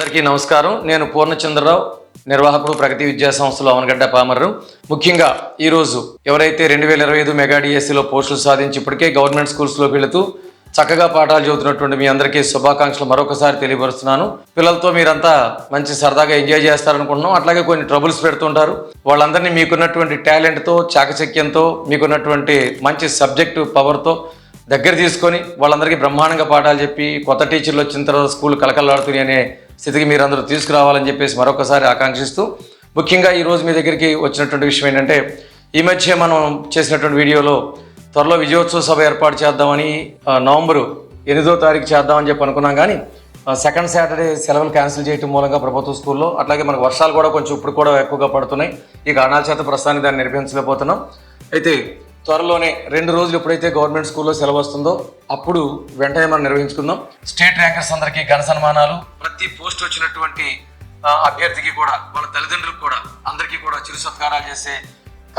అందరికీ నమస్కారం. నేను పూర్ణచంద్రరావు నిర్వాహకుడు ప్రగతి విద్యా సంస్థలో అవనగడ్డ పామర్రు. ముఖ్యంగా ఈరోజు ఎవరైతే రెండు వేల ఇరవై ఐదు మెగా డిఎస్సిలో పోస్టులు సాధించి ఇప్పటికే గవర్నమెంట్ స్కూల్స్లోకి వెళుతూ చక్కగా పాఠాలు చదువుతున్నటువంటి మీ అందరికీ శుభాకాంక్షలు మరొకసారి తెలియపరుస్తున్నాను. పిల్లలతో మీరంతా మంచి సరదాగా ఎంజాయ్ చేస్తారనుకుంటున్నాం. అట్లాగే కొన్ని ట్రబుల్స్ పెడుతుంటారు. వాళ్ళందరినీ మీకున్నటువంటి టాలెంట్తో చాకచక్యంతో మీకున్నటువంటి మంచి సబ్జెక్టు పవర్తో దగ్గర తీసుకొని వాళ్ళందరికీ బ్రహ్మాండంగా పాఠాలు చెప్పి కొత్త టీచర్లు వచ్చిన తర్వాత స్కూల్ కలకలాడుతున్నాయి అనే స్థితికి మీరందరూ తీసుకురావాలని చెప్పేసి మరొకసారి ఆకాంక్షిస్తూ ముఖ్యంగా ఈరోజు మీ దగ్గరికి వచ్చినటువంటి విషయం ఏంటంటే ఈ మధ్య మనం చేసినటువంటి వీడియోలో త్వరలో విజయోత్సవ సభ ఏర్పాటు చేద్దామని నవంబరు ఎనిమిదో తారీఖు చేద్దామని చెప్పి అనుకున్నాం కానీ సెకండ్ సాటర్డే సెలవులు క్యాన్సిల్ చేయడం మూలంగా ప్రభుత్వ స్కూల్లో అట్లాగే మనకు వర్షాలు కూడా కొంచెం ఇప్పుడు కూడా ఎక్కువగా పడుతున్నాయి. ఈ కారణాల చేత ప్రస్తుతానికి దాన్ని నిర్వహించలేకపోతున్నాం. అయితే త్వరలోనే రెండు రోజులు ఎప్పుడైతే గవర్నమెంట్ స్కూల్లో సెలవు వస్తుందో అప్పుడు వెంటనే మనం నిర్వహించుకుందాం. స్టేట్ ర్యాంకర్స్ అందరికీ ఘన సన్మానాలు. ప్రతి పోస్ట్ వచ్చినటువంటి అభ్యర్థికి కూడా వాళ్ళ తల్లిదండ్రులకు కూడా అందరికీ కూడా చిరు సత్కారాలు చేసే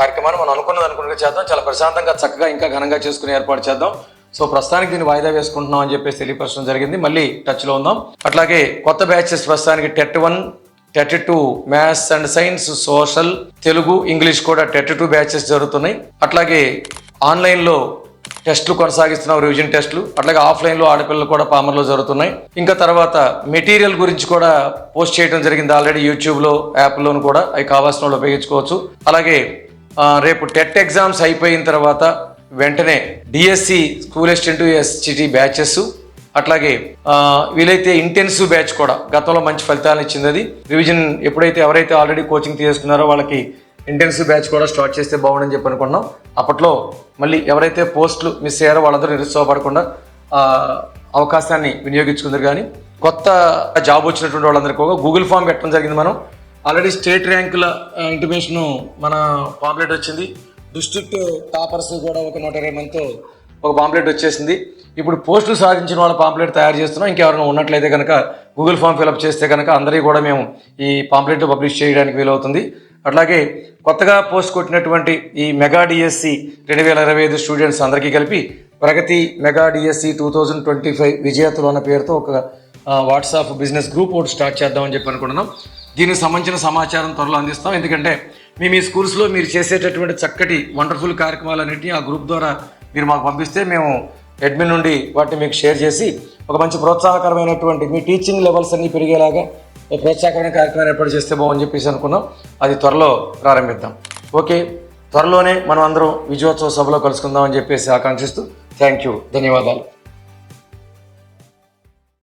కార్యక్రమాన్ని మనం అనుకున్నది అనుకున్నగా చేద్దాం. చాలా ప్రశాంతంగా చక్కగా ఇంకా ఘనంగా చేసుకుని ఏర్పాటు చేద్దాం. సో ప్రస్తుతానికి దీన్ని వాయిదా వేసుకుంటున్నాం అని చెప్పేసి తెలియపరచడం జరిగింది. మళ్ళీ టచ్లో ఉందాం. అట్లాగే కొత్త బ్యాచెస్ ప్రస్తుతానికి TET one TET two maths and science social Telugu English కూడా టెట్ టూ బ్యాచెస్ జరుగుతున్నాయి. అట్లాగే ఆన్లైన్లో టెస్టులు కొనసాగిస్తున్నాం రివిజన్ టెస్టులు అట్లాగే ఆఫ్లైన్లో ఆడపిల్లలు కూడా పామర్లో జరుగుతున్నాయి. ఇంకా తర్వాత మెటీరియల్ గురించి కూడా పోస్ట్ చేయడం జరిగింది ఆల్రెడీ యూట్యూబ్లో యాప్లోను కూడా అవి కావాల్సిన వాళ్ళు ఉపయోగించుకోవచ్చు. అలాగే రేపు టెట్ ఎగ్జామ్స్ అయిపోయిన తర్వాత వెంటనే DSC school assistant SCT batches అట్లాగే వీలైతే ఇంటెన్సివ్ బ్యాచ్ కూడా గతంలో మంచి ఫలితాలను ఇచ్చింది అది. రివిజన్ ఎప్పుడైతే ఎవరైతే ఆల్రెడీ కోచింగ్ తీసుకున్నారో వాళ్ళకి ఇంటెన్సివ్ బ్యాచ్ కూడా స్టార్ట్ చేస్తే బాగుండని చెప్పి అనుకున్నాం. అప్పట్లో మళ్ళీ ఎవరైతే పోస్టులు మిస్ అయ్యారో వాళ్ళందరూ నిరుత్సాహపడకుండా అవకాశాన్ని వినియోగించుకుందరు కానీ కొత్త జాబ్ వచ్చినటువంటి వాళ్ళందరికీ కూడా గూగుల్ ఫామ్ పెట్టడం జరిగింది మనం. ఆల్రెడీ స్టేట్ ర్యాంకుల ఇంటిమేషన్ మన పాంప్లెట్ వచ్చింది. డిస్ట్రిక్ట్ టాపర్స్ కూడా ఒక నూట ఇరవై మందితో ఒక పాంప్లెట్ వచ్చేసింది. ఇప్పుడు పోస్టులు సాధించిన వాళ్ళ పాంప్లెట్ తయారు చేస్తున్నాం. ఇంకెవరైనా ఉన్నట్లయితే కనుక గూగుల్ ఫామ్ ఫిలప్ చేస్తే కనుక అందరికీ కూడా మేము ఈ పాంప్లెట్ పబ్లిష్ చేయడానికి వీలవుతుంది. అట్లాగే కొత్తగా పోస్ట్ కొట్టినటువంటి ఈ మెగా డిఎస్సి రెండు వేల ఇరవై ఐదు స్టూడెంట్స్ అందరికీ కలిపి Pragathi mega DSC two thousand twenty five విజేతలు అన్న పేరుతో ఒక వాట్సాప్ బిజినెస్ గ్రూప్ ఒకటి స్టార్ట్ చేద్దామని చెప్పి అనుకుంటున్నాం. దీనికి సంబంధించిన సమాచారం త్వరలో అందిస్తాం. ఎందుకంటే మీ మీ స్కూల్స్లో మీరు చేసేటటువంటి చక్కటి వండర్ఫుల్ కార్యక్రమాలన్నింటినీ ఆ గ్రూప్ ద్వారా మీరు మాకు పంపిస్తే మేము అడ్మిన్ నుండి వాటిని మీకు షేర్ చేసి ఒక మంచి ప్రోత్సాహకరమైనటువంటి మీ టీచింగ్ లెవెల్స్ అన్నీ పెరిగేలాగా ఒక ప్రోత్సాహకరమైన కార్యక్రమం ఏర్పాటు చేస్తే బాగుంని చెప్పేసి అనుకున్నాం. అది త్వరలో ప్రారంభిద్దాం. ఓకే? త్వరలోనే మనం అందరం విజయోత్సవ సభలో కలుసుకుందామని చెప్పేసి ఆకాంక్షిస్తూ థ్యాంక్ యూ ధన్యవాదాలు.